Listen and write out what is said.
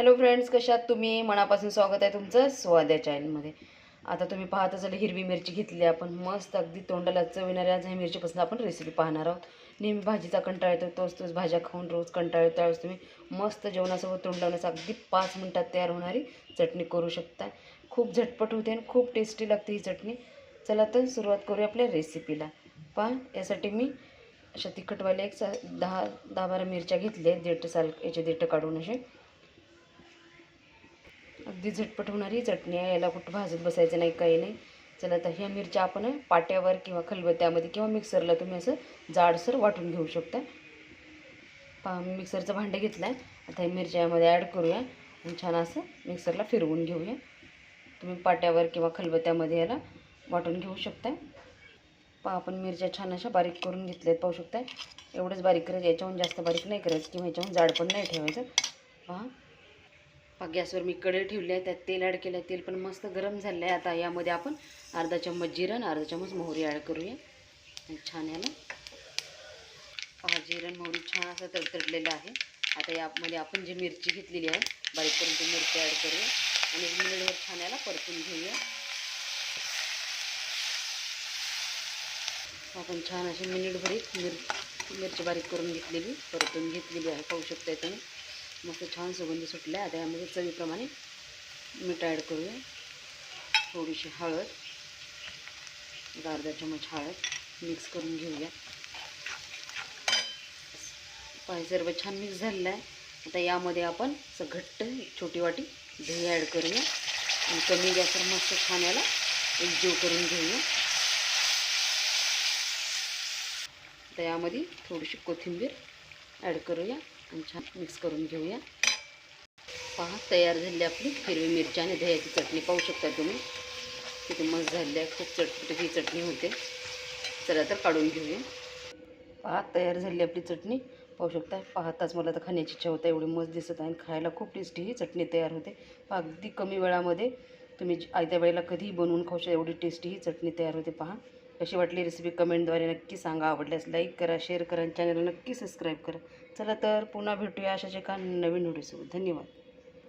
Hello friends कशात तुम्ही? मनापासून स्वागत आहे तुमचं स्वाद्या चॅनलमध्ये आता तुम्ही पाहत असाल हिरवी मिरची घेतली आपण. मस्त अगदी तोंडाला चविणाऱ्या आज ह्या मिरचीपासून आपण रेसिपी पाहणार आहोत. नेहमी भाजीचा कंटाळ येतो तोच तोच भाज्या खाऊन रोज कंटाळा येतो. त्यावेळेस तुम्ही मस्त जेवणासोबत तोंडावण्याचं अगदी पाच मिनटात तयार होणारी चटणी करू शकता खूप झटपट होते आणि खूप टेस्टी लागते ही चटणी. चला तर सुरुवात करूया आपल्या रेसिपीला पहा यासाठी मी अशा तिखटवाल्या एक सा दहा दहा बारा मिरच्या घेतल्या देठ साल याचे देठं काढून असे अगदी झटपट होणारी चटणी आहे याला कुठं भाजत बसायचं नाही काही नाही. चला तर ह्या मिरच्या आपण पाट्यावर किंवा खलबत्त्यामध्ये किंवा मिक्सरला तुम्ही असं जाडसर वाटून घेऊ शकता. पहा मिक्सरचं भांडं घेतलं आहे आता हे मिरच्या यामध्ये ॲड करूया आणि छान असं मिक्सरला फिरवून घेऊया. तुम्ही पाट्यावर किंवा खलबत्त्यामध्ये याला वाटून घेऊ शकता पहा आपण मिरच्या छान अशा बारीक करून घेतल्यात पाहू शकता एवढंच बारीक करायचं याच्याहून जास्त बारीक नाही करायचं किंवा याच्याहून जाड पण नाही ठेवायचं. पहा. गॅसवर मी कढई ठेवली आहे त्यात तेल ॲड केलं आहे तेल पण मस्त गरम झालं आहे आता यामध्ये आपण अर्धा चम्मच जिरं आणि अर्धा चम्मच मोहरी ॲड करूया. छान याला पहा जिरण मोहरी छान असं तडतडलेलं आहे. आता यामध्ये आपण जी मिरची घेतलेली आहे बारीक करून ती मिरची ॲड करूया. आणि एक मिनिटभर छान याला परतून घेऊया. आपण छान अशी मिनिटभरीत मिर मिरची बारीक करून घेतलेली परतून घेतलेली आहे. पाहू शकता तुम्ही. मस्त छान सुगंध सुटला आहे आता यामध्ये चवीप्रमाणे मीठ ॲड करूया. थोडीशी हळद एक अर्धा चमच हळद मिक्स करून घेऊया. पाय सर्व छान मिक्स झालेलं आहे. आता यामध्ये आपण असं घट्ट छोटी वाटी दही ॲड करूया. आणि कमी गॅसवर मस्त छान याला एकजीव करून घेऊया. आता यामध्ये थोडीशी कोथिंबीर ॲड करूया. आणि छान मिक्स करून घेऊया. पहा तयार झाली आपली हिरवी मिरची आणि दह्याची चटणी. पाहू शकता तुम्ही किती मस्त झाली आहे. खूप चटपट ही चटणी होते. चला तर काढून घेऊया. पहा तयार झाली आपली चटणी. पाहू शकता पाहताच मला तर खाण्याची इच्छा होता. एवढी मस्त दिसत आहे आणि खायला खूप टेस्टी ही चटणी तयार होते. पहा अगदी कमी वेळामध्ये तुम्ही आयत्या वेळेला कधीही बनवून खाऊ शकता. एवढी टेस्टी ही चटणी तयार होते. पहा. कशी वाटली रेसिपी कमेंटद्वारे नक्की सांगा. आवडल्यास लाईक करा शेअर करा आणि चॅनलला नक्की सबस्क्राईब करा. चला तर पुन्हा भेटूया अशाच एका नवीन व्हिडिओसोबत धन्यवाद.